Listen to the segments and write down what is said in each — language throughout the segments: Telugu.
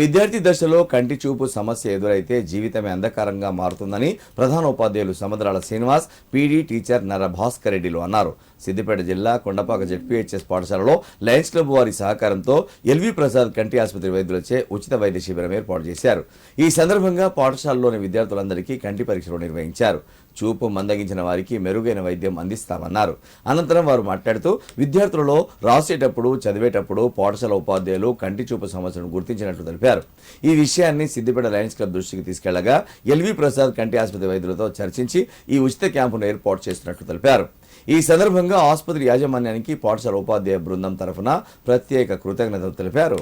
విద్యార్థి దశలో కంటి చూపు సమస్య ఎదురైతే జీవితమే అంధకారంగా మారుతుందని ప్రధాన ఉపాధ్యాయులు సముద్రాల శ్రీనివాస్ పీడీ టీచర్ నర భాస్కర్ రెడ్డిలు అన్నారు. సిద్దిపేట జిల్లా కొండపాక జెడ్పీహెచ్ఎస్ పాఠశాలలో లయన్స్ క్లబ్ వారి సహకారంతో ఎల్వి ప్రసాద్ కంటి ఆసుపత్రి వైద్యులచే ఉచిత వైద్య శిబిరం ఏర్పాటు చేశారు. ఈ సందర్భంగా పాఠశాలలోని విద్యార్థులందరికీ కంటి పరీక్షలు నిర్వహించారు. చూపు మందగించిన వారికి మెరుగైన వైద్యం అందిస్తామన్నారు. అనంతరం వారు మాట్లాడుతూ విద్యార్థులలో రాసేటప్పుడు చదివేటప్పుడు పాఠశాల ఉపాధ్యాయులు కంటి చూపు సమస్యను గుర్తించినట్లు తెలిపారు. ఈ విషయాన్ని సిద్దిపేట లయన్స్ క్లబ్ దృష్టికి తీసుకెళ్ళగా ఎల్వి ప్రసాద్ కంటి ఆసుపత్రి వైద్యులతో చర్చించి ఈ ఉచిత క్యాంపును ఏర్పాటు చేస్తున్నట్లు తెలిపారు. ఈ సందర్భంగా ఆసుపత్రి యాజమాన్యానికి పాఠశాల ఉపాధ్యాయ బృందం తరఫున ప్రత్యేక కృతజ్ఞతలు తెలిపారు.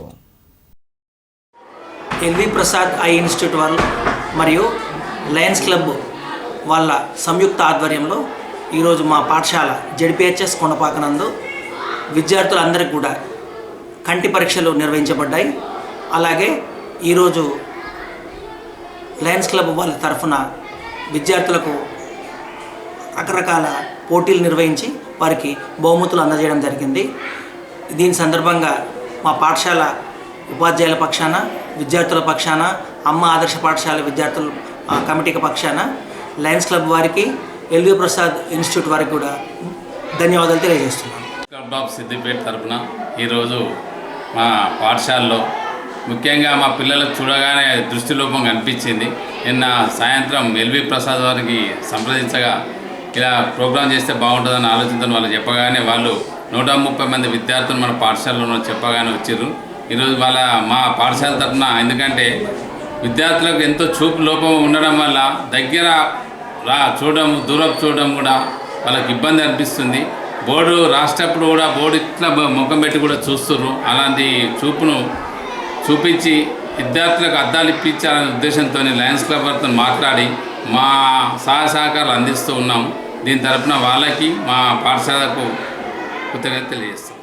ఎల్వి ప్రసాద్ ఐ ఇన్స్టిట్యూట్ వాళ్ళు మరియు లయన్స్ క్లబ్ వాళ్ళ సంయుక్త ఆధ్వర్యంలో ఈరోజు మా పాఠశాల జడ్పిహెచ్ఎస్ కొండపాకనందు విద్యార్థులందరికీ కూడా కంటి పరీక్షలు నిర్వహించబడ్డాయి. అలాగే ఈరోజు లయన్స్ క్లబ్ వాళ్ళ తరఫున విద్యార్థులకు రకరకాల పోటీలు నిర్వహించి వారికి బహుమతులు అందజేయడం జరిగింది. దీని సందర్భంగా మా పాఠశాల ఉపాధ్యాయుల పక్షాన విద్యార్థుల పక్షాన అమ్మ ఆదర్శ పాఠశాల విద్యార్థుల ఆ, కమిటీకి పక్షాన లయన్స్ క్లబ్ వారికి ఎల్వి ప్రసాద్ ఇన్స్టిట్యూట్ వారికి కూడా ధన్యవాదాలు తెలియజేస్తున్నాను. క్లబ్ ఆఫ్ సిద్దిపేట తరపున ఈరోజు మా పాఠశాలలో ముఖ్యంగా మా పిల్లలకు చూడగానే దృష్టి లోపం కనిపించింది. నిన్న సాయంత్రం ఎల్వి ప్రసాద్ వారికి సంప్రదించగా ఇలా ప్రోగ్రాం చేస్తే బాగుంటుందని ఆలోచనతో వాళ్ళు చెప్పగానే వాళ్ళు నూట ముప్పై మంది విద్యార్థులు మన పాఠశాలలో చెప్పగానే వచ్చారు ఈరోజు వాళ్ళ మా పాఠశాల తరఫున ఎందుకంటే విద్యార్థులకు ఎంతో చూపు లోపం ఉండడం వల్ల దగ్గర రా చూడడం దూరం చూడడం కూడా వాళ్ళకి ఇబ్బంది అనిపిస్తుంది. బోర్డు రాసేటప్పుడు కూడా బోర్డు ఇట్లా ముఖం పెట్టి కూడా చూస్తున్నారు అలాంటి చూపును చూపించి విద్యార్థులకు అద్దాలు ఇప్పించాలనే ఉద్దేశంతో లయన్స్ క్లబ్ వారితో మాట్లాడి మా సహాయ సహకారాలు అందిస్తూ ఉన్నాం దీని తరపున వాళ్ళకి మా పాఠశాలకు కృతజ్ఞత తెలియజేస్తాం.